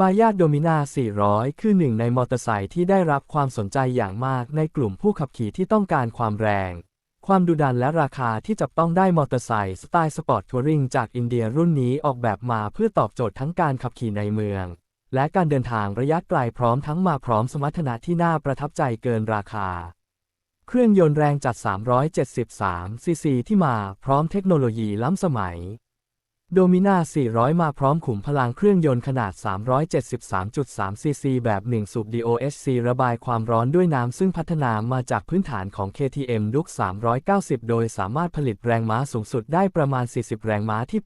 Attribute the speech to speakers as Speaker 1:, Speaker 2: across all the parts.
Speaker 1: บายาดโดมินา 400 คือหนึ่งในมอเตอร์ไซค์ที่ได้รับความสนใจอย่างมากในกลุ่มผู้ขับขี่ที่ต้องการความแรง ความดุดันและราคาที่จับต้องได้มอเตอร์ไซค์สไตล์สปอร์ตทัวริงจากอินเดียรุ่นนี้ออกแบบมาเพื่อตอบโจทย์ทั้งการขับขี่ในเมือง และการเดินทางระยะไกลพร้อมทั้งมาพร้อมสมรรถนะที่น่าประทับใจเกินราคา เครื่องยนต์แรงจัด 373 ซีซีที่มาพร้อมเทคโนโลยีล้ำสมัย โดมิน่า 400 มาพร้อมขุมพลังเครื่องยนต์ขนาด 373.3 ซีซีแบบ 1 สูบ DOHC ระบายความร้อนด้วยน้ำซึ่งพัฒนามาจากพื้นฐานของ KTM ดุก390 โดยสามารถผลิตแรงม้าสูงสุดได้ประมาณ 40 แรงม้าที่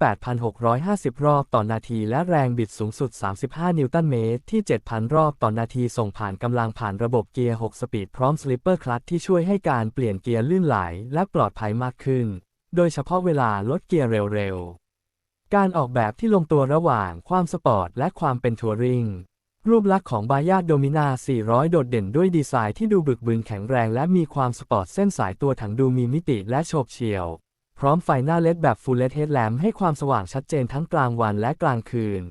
Speaker 1: 8,650 รอบต่อนาที และแรงบิดสูงสุด 35 นิวตันเมตรที่ 7,000 รอบต่อนาที ส่งผ่านกำลังผ่านระบบเกียร์ 6 สปีดพร้อมสลิปเปอร์คลัตที่ช่วยให้การเปลี่ยนเกียร์ลื่นไหลและปลอดภัยมากขึ้น โดยเฉพาะเวลาลดเกียร์เร็วๆ การออกแบบที่ลงตัวระหว่างความสปอร์ตและความเป็นทัวริง รูปลักษณ์ของบายาโดมินา 400 โดดเด่นด้วยดีไซน์ที่ดูบึกบึนแข็งแรงและมีความสปอร์ตเส้นสายตัวถังดูมีมิติและโฉบเฉี่ยว พร้อมไฟหน้าเลดแบบฟูลเลดเฮดแลมให้ความสว่างชัดเจนทั้งกลางวันและกลางคืน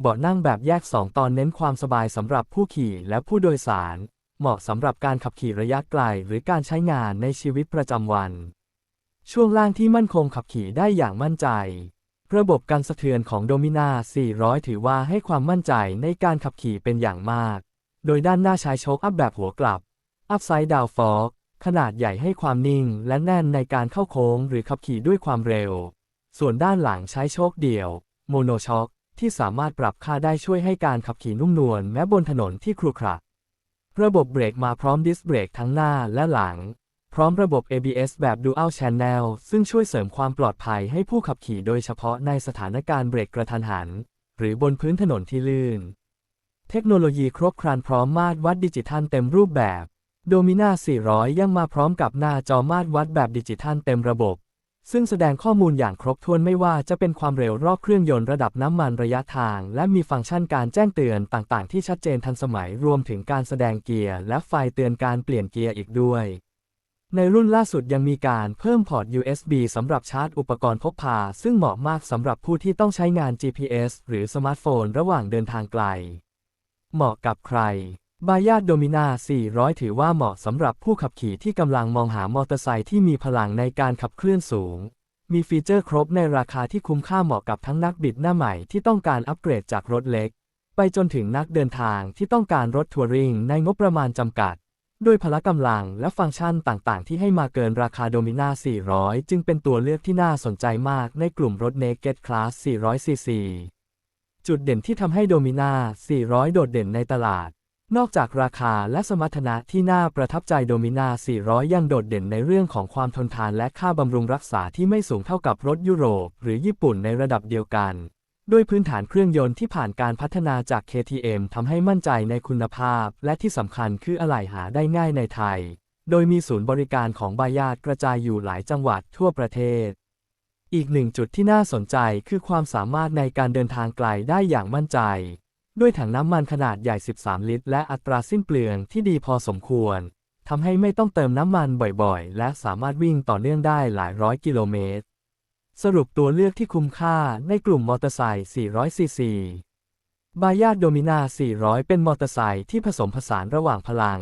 Speaker 1: เบาะนั่งแบบแยก 2 ตอนเน้นความสบายสำหรับผู้ขี่และผู้โดยสาร เหมาะสำหรับการขับขี่ระยะไกลหรือการใช้งานในชีวิตประจำวัน ช่วงล่างที่มั่นคงขับขี่ได้อย่างมั่นใจ ระบบการสะเทือนของโดมินา 400 ถือว่าให้ความมั่นใจในการขับขี่เป็นอย่างมาก โดยด้านหน้าใช้โชคอัพแบบหัวกลับ อัพไซด์ดาวฟอกขนาดใหญ่ให้ความนิ่งและแน่นในการเข้าโค้งหรือขับขี่ด้วยความเร็ว ส่วนด้านหลังใช้โชคเดี่ยว โมโนช็อคที่สามารถปรับค่าได้ช่วยให้การขับขี่นุ่มนวลแม้บนถนนที่ครุขระ ระบบเบรกมาพร้อมดิสเบรกทั้งหน้าและหลัง พร้อมระบบ ABS แบบ Dual Channel ซึ่งช่วยเสริมความปลอดภัยให้ผู้ขับขี่โดยเฉพาะในสถานการณ์เบรกกระทันหัน หรือบนพื้นถนนที่ลื่น เทคโนโลยีครบครันพร้อมมาตรวัดดิจิทัลเต็มรูปแบบโดมินา400 ยังมาพร้อมกับหน้าจอมาตรวัดแบบดิจิทัลเต็มระบบ ซึ่งแสดงข้อมูลอย่างครบถ้วนไม่ว่าจะเป็นความเร็วรอบเครื่องยนต์ระดับน้ำมันระยะทาง และมีฟังก์ชันการแจ้งเตือนต่าง ๆ ที่ชัดเจนทันสมัยรวมถึงการแสดงเกียร์และไฟเตือนการเปลี่ยนเกียร์อีกด้วย ในรุ่นล่าสุดยังมีการเพิ่มพอร์ต USB สำหรับชาร์จอุปกรณ์พกพา ซึ่งเหมาะมากสำหรับผู้ที่ต้องใช้งาน GPS หรือสมาร์ทโฟนระหว่างเดินทางไกล เหมาะกับใคร บายาดโดมิน่า 400 ถือว่าเหมาะสำหรับผู้ขับขี่ที่กำลังมองหามอเตอร์ไซค์ที่มีพลังในการขับเคลื่อนสูง มีฟีเจอร์ครบในราคาที่คุ้มค่าเหมาะกับทั้งนักบิดหน้าใหม่ที่ต้องการอัปเกรดจากรถเล็ก ไปจนถึงนักเดินทางที่ต้องการรถทัวริงในงบประมาณจำกัด ด้วยพละกำลังและฟังก์ชันต่างๆ ที่ให้มาเกินราคาโดมิน่า 400 จึงเป็นตัวเลือกที่น่าสนใจมากในกลุ่มรถ Naked Class 400cc จุดเด่นที่ทำให้โดมิน่า 400 โดดเด่นในตลาด นอกจากราคาและสมรรถนะที่น่าประทับใจโดมิน่า 400 ยังโดดเด่นในเรื่องของความทนทานและค่าบำรุงรักษาที่ไม่สูงเท่ากับรถยุโรป หรือญี่ปุ่นในระดับเดียวกัน ด้วยพื้นฐานเครื่องยนต์ที่ผ่านการพัฒนาจาก KTM ทำให้มั่นใจในคุณภาพ และที่สำคัญคืออะไหล่หาได้ง่ายในไทย โดยมีศูนย์บริการของบายาดกระจายอยู่หลายจังหวัดทั่วประเทศ อีกหนึ่งจุดที่น่าสนใจคือความสามารถในการเดินทางไกลได้อย่างมั่นใจ ด้วยถังน้ำมันขนาดใหญ่ 13 ลิตร และอัตราสิ้นเปลืองที่ดีพอสมควรทำให้ไม่ต้องเติมน้ำมันบ่อยๆ และสามารถวิ่งต่อเนื่องได้หลายร้อยกิโลเมตร สรุปตัวเลือกที่คุ้มค่าในกลุ่มมอเตอร์ไซค์400ซีซีบายาโดมินา400 เป็นมอเตอร์ไซค์ที่ผสมผสานระหว่างพลัง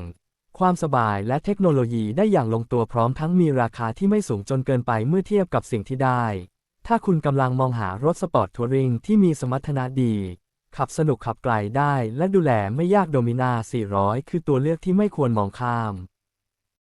Speaker 1: ความสบายและเทคโนโลยีได้อย่างลงตัวพร้อมทั้งมีราคาที่ไม่สูงจนเกินไปเมื่อเทียบกับสิ่งที่ได้ ถ้าคุณกำลังมองหารถสปอร์ตทัวริงที่มีสมรรถนะดี ขับสนุกขับไกลได้และดูแลไม่ยากโดมินา400 คือตัวเลือกที่ไม่ควรมองข้าม